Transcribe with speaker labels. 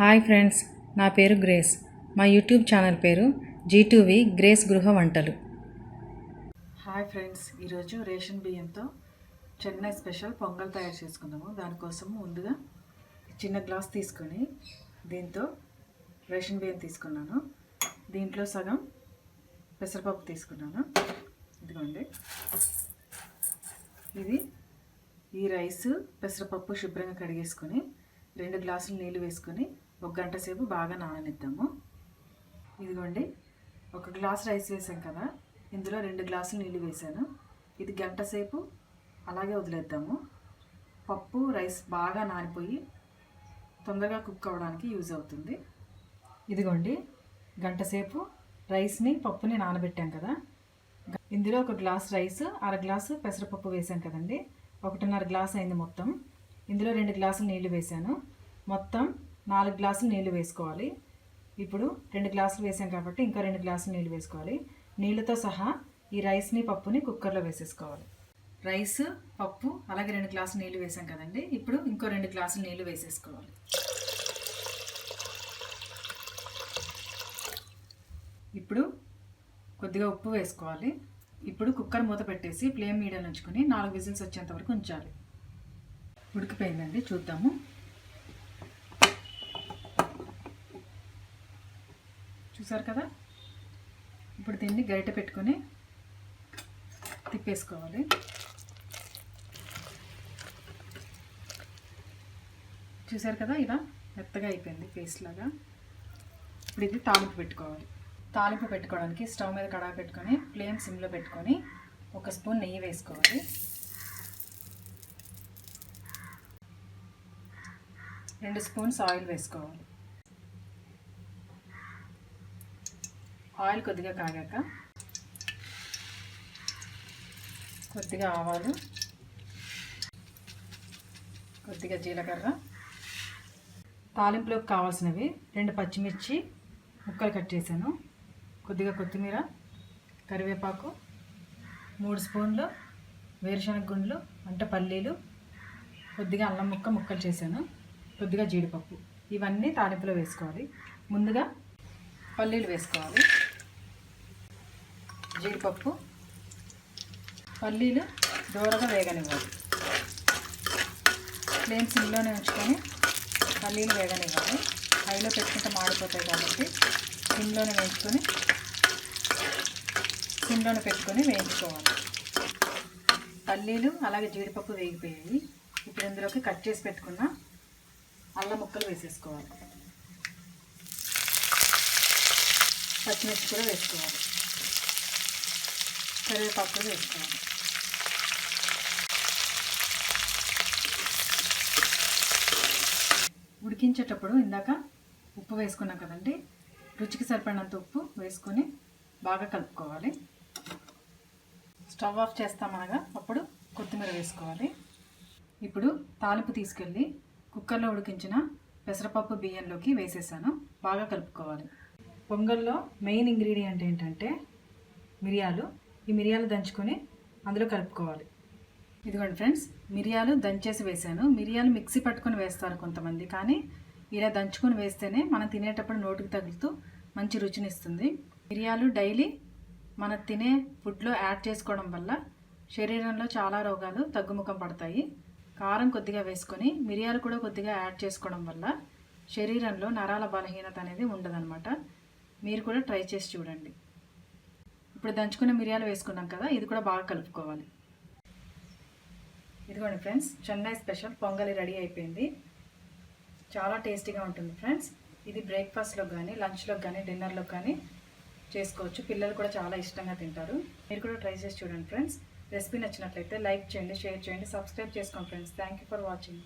Speaker 1: Hi friends నా పేరు grace. మా యూట్యూబ్ ఛానల్ పేరు జీటూవి గ్రేస్ గృహ వంటలు. హాయ్ ఫ్రెండ్స్ ఈరోజు రేషన్ బియ్యంతో చెన్నై స్పెషల్ పొంగల్ తయారు చేసుకుందాము. దానికోసం ముందుగా చిన్న గ్లాస్ తీసుకొని దీంతో రేషన్ బియ్యం తీసుకున్నాను. దీంట్లో సగం పెసరపప్పు తీసుకున్నాను. ఇదిగోండి. ఇది ఈ రైస్ పెసరపప్పు శుభ్రంగా కడిగేసుకొని రెండు గ్లాసులు నీళ్ళు వేసుకొని ఒక గంట సేపు బాగా నాననిద్దాము. ఇదిగోండి ఒక గ్లాస్ రైస్ వేసాం కదా ఇందులో రెండు గ్లాసులు నీళ్ళు వేసాను. ఇది గంట సేపు అలాగే వదిలేద్దాము. పప్పు రైస్ బాగా నానిపోయి తొందరగా కుక్ అవ్వడానికి యూజ్ అవుతుంది. ఇదిగోండి గంట సేపు రైస్ని పప్పుని నానబెట్టాం కదా. ఇందులో ఒక గ్లాస్ రైస్ అర గ్లాసు పెసరపప్పు వేసాం కదండి. ఒకటిన్నర గ్లాస్ అయింది మొత్తం. ఇందులో రెండు గ్లాసులు నీళ్ళు వేసాను. మొత్తం నాలుగు గ్లాసులు నీళ్ళు వేసుకోవాలి. ఇప్పుడు రెండు గ్లాసులు వేసాం కాబట్టి ఇంకా రెండు గ్లాసులు నీళ్ళు వేసుకోవాలి. నీళ్ళతో సహా ఈ రైస్ని పప్పుని కుక్కర్లో వేసేసుకోవాలి. రైస్ పప్పు అలాగే రెండు గ్లాసులు నీళ్ళు వేసాం కదండి. ఇప్పుడు ఇంకో రెండు గ్లాసులు నీళ్ళు వేసేసుకోవాలి. ఇప్పుడు కొద్దిగా ఉప్పు వేసుకోవాలి. ఇప్పుడు కుక్కర్ మూత పెట్టేసి ఫ్లేమ్ మీడియం ఉంచుకొని నాలుగు విజిల్స్ వచ్చేంత వరకు ఉంచాలి. ఉడికిపోయిందండి చూద్దాము. చూసారు కదా? ఇప్పుడు దీన్ని గరిటె పెట్టుకొని తిప్పేసుకోవాలి. చూసారు కదా ఇలా మెత్తగా అయిపోయింది పేస్ట్ లాగా. ఇప్పుడు ఇది తాలింపు పెట్టుకోవాలి. తాలింపు పెట్టుకోవడానికి స్టవ్ మీద కడాయి పెట్టుకొని ఫ్లేమ్ సిమ్లో పెట్టుకొని ఒక స్పూన్ నెయ్యి వేసుకోవాలి. రెండు స్పూన్స్ ఆయిల్ వేసుకోవాలి. ఆయిల్ కొద్దిగా కాగాక కొద్దిగా ఆవాలు కొద్దిగా జీలకర్ర తాలింపులోకి కావాల్సినవి రెండు పచ్చిమిర్చి ముక్కలు కట్ చేశాను. కొద్దిగా కొత్తిమీర కరివేపాకు మూడు స్పూన్లు వేరుశనగ గుండ్లు అంటే పల్లీలు కొద్దిగా అల్లం ముక్క ముక్కలు చేశాను. కొద్దిగా జీడిపప్పు. ఇవన్నీ తాలింపులో వేసుకోవాలి. ముందుగా పల్లీలు వేసుకోవాలి. జీడిపప్పు పల్లీలు దూరగా వేగనివ్వాలి. ఫ్లేమ్ సిమ్లోనే ఉంచుకొని పల్లీలు వేగనివ్వాలి. హైలో పెట్టుకుంటే మాడిపోతాయి కాబట్టి సిమ్లోనే వేయించుకొని సిమ్లోనే పెట్టుకొని వేయించుకోవాలి. పల్లీలు అలాగే జీడిపప్పు వేగిపోయాయి. ఇప్పుడు ఇందులోకి కట్ చేసి పెట్టుకున్న అల్లం ముక్కలు వేసేసుకోవాలి. పచ్చిమిర్చి కూడా వేసుకోవాలి. కరివేపాకు వేసుకోవాలి. ఉడికించేటప్పుడు ఇందాక ఉప్పు వేసుకున్నాం కదండి రుచికి సరిపడినంత ఉప్పు వేసుకొని బాగా కలుపుకోవాలి. స్టవ్ ఆఫ్ చేస్తామనగా అప్పుడు కొత్తిమీర వేసుకోవాలి. ఇప్పుడు తాలింపు తీసుకెళ్ళి కుక్కర్లో ఉడికించిన పెసరపప్పు బియ్యంలోకి వేసేసాను బాగా కలుపుకోవాలి. పొంగల్లో మెయిన్ ఇంగ్రీడియంట్ ఏంటంటే మిరియాలు ఈ మిరియాలు దంచుకొని అందులో కలుపుకోవాలి. ఇదిగోండి ఫ్రెండ్స్ మిరియాలు దంచేసి వేసాను మిరియాలు మిక్సీ పట్టుకొని వేస్తారు కొంతమంది కానీ ఇలా దంచుకొని వేస్తేనే మనం తినేటప్పుడు నోటికి తగులుతూ మంచి రుచినిస్తుంది. మిరియాలు డైలీ మన తినే ఫుడ్లో యాడ్ చేసుకోవడం వల్ల శరీరంలో చాలా రోగాలు తగ్గుముఖం పడతాయి. కారం కొద్దిగా వేసుకొని మిరియాలు కూడా కొద్దిగా యాడ్ చేసుకోవడం వల్ల శరీరంలో నరాల బలహీనత అనేది ఉండదన్నమాట. మీరు కూడా ట్రై చేసి చూడండి. ఇప్పుడు దంచుకున్న మిరియాలు వేసుకున్నాం కదా ఇది కూడా బాగా కలుపుకోవాలి. ఇదిగోండి friends Chennai special pongali ready అయిపోయింది. చాలా టేస్టీగా ఉంటుంది ఫ్రెండ్స్. ఇది బ్రేక్ఫాస్ట్లో కానీ లంచ్లో కానీ డిన్నర్లో కానీ చేసుకోవచ్చు. పిల్లలు కూడా చాలా ఇష్టంగా తింటారు. మీరు కూడా ట్రై చేసి చూడండి ఫ్రెండ్స్. రెసిపీ నచ్చినట్లయితే లైక్ చేయండి షేర్ చేయండి సబ్స్క్రైబ్ చేసుకోండి friends. Thank you for watching.